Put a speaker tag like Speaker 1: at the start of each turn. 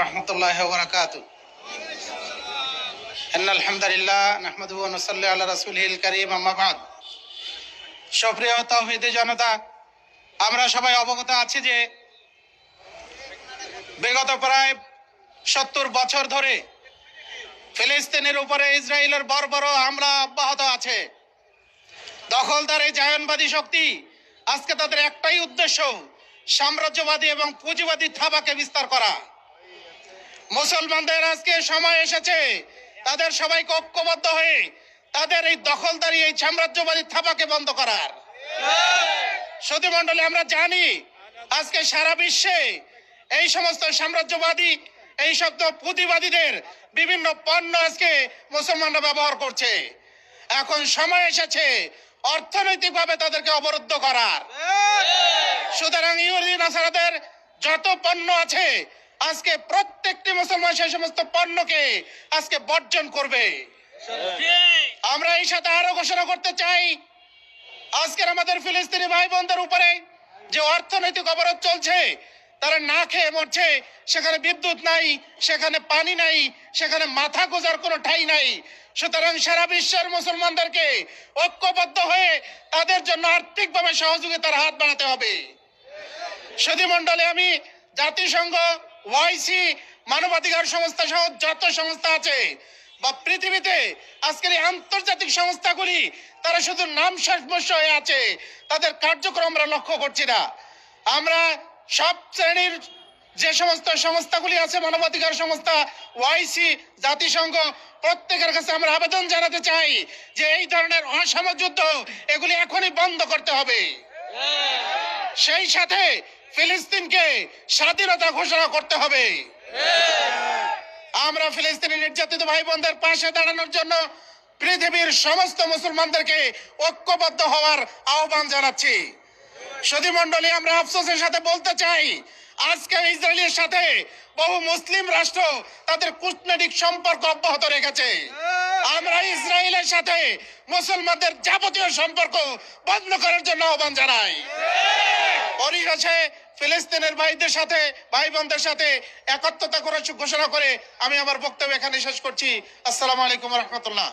Speaker 1: ورحمة الله وبركاته إن الحمد لله نحمده ونصلي على رسوله الكريم أما بعد সুপ্রিয় তৌহিদি জনতা আমরা সবাই অবগত আছি যে বিগত প্রায় সত্তর বছর ধরে ফিলিস্তিনের উপরে ইসরায়েলের বর্বর হামলা অব্যাহত আছে দখলদার এই জায়নবাদী শক্তি আজকে তাদের একটাই উদ্দেশ্য সাম্রাজ্যবাদী এবং পুঁজিবাদী থাবাকে বিস্তার করা মুসলমানদের আজকে সময় এসেছে। তাদের সবাইকে ঐক্যবদ্ধ হয়ে তাদের এই দখলদারি, এই সাম্রাজ্যবাদী থাবাকে বন্ধ করার। সুধী মন্ডলী আমরা জানি আজকে সারা বিশ্বে এই সমস্ত সাম্রাজ্যবাদী, এই শব্দ পুঁজিবাদীদের বিভিন্ন পণ্য আজকে মুসলমানরা ব্যবহার করছে। এখন সময় এসেছে অর্থনৈতিকভাবে তাদেরকে অবরুদ্ধ করার। সুতরাং ইহুদি, নাসারাদের যত পণ্য আছে আজকে প্রত্যেকটি মুসলমান সেই সমস্ত পণ্যকে আজকে বর্জন করবে। আমরা এই সাথে আরও ঘোষণা করতে চাই, আজকের আমাদের ফিলিস্তিনি ভাই বোনদের উপরে যে অর্থনৈতিক অবরোধ চলছে, তারা না খেয়ে মরছে, সেখানে বিদ্যুৎ নাই, সেখানে পানি নাই, সেখানে মাথা গোজার কোনো ঠাই নাই। সুতরাং সারা বিশ্বের মুসলমানদেরকে ঐক্যবদ্ধ হয়ে তাদের জন্য আর্থিকভাবে সহযোগিতার হাত বাড়াতে হবে। সুধী মন্ডলে আমি জাতিসংঘ ওয়াইসি মানবাধিকার সংস্থা সহ যত সংস্থা আছে বা পৃথিবীতে আজকের এই আন্তর্জাতিক সংস্থাগুলি তারা শুধু নাম শেষ হয়ে আছে তাদের কার্যক্রম আমরা লক্ষ্য করছি না। আমরা সব শ্রেণির যে সমস্ত সংস্থাগুলি আছে মানবাধিকার সংস্থা ওয়াইসি জাতিসংঘ প্রত্যেকের কাছে আমরা আবেদন জানাতে চাই যে এই ধরনের অসম যুদ্ধ এগুলি এখনই বন্ধ করতে হবে। সেই সাথে ফিলিস্তিনকে স্বাধীনতা ঘোষণা করতে হবে। আমরা ফিলিস্তিনি নির্যাতিত ভাই বোনদের পাশে দাঁড়ানোর জন্য পৃথিবীর সমস্ত মুসলমানদেরকে ঐক্যবদ্ধ হওয়ার আহ্বান জানাচ্ছি। সুধী আমরা আফসোসের সাথে বলতে চাই, আজকে ইসরায়েলের সাথে বহু মুসলিম রাষ্ট্র তাদের কূটনৈতিক সম্পর্ক অব্যাহত রেখেছে। আমরা ইসরায়েলের সাথে মুসলমানদের যাবতীয় সম্পর্ক বন্ধ করার জন্য আহ্বান জানাই। পরিশেষে ফিলিস্তিনের ভাইদের সাথে ভাই বোনদের সাথে একত্রতা করে, ঘোষণা করে আমি আমার বক্তব্য এখানে শেষ করছি। আসসালামু আলাইকুম রহমতুল্লাহ।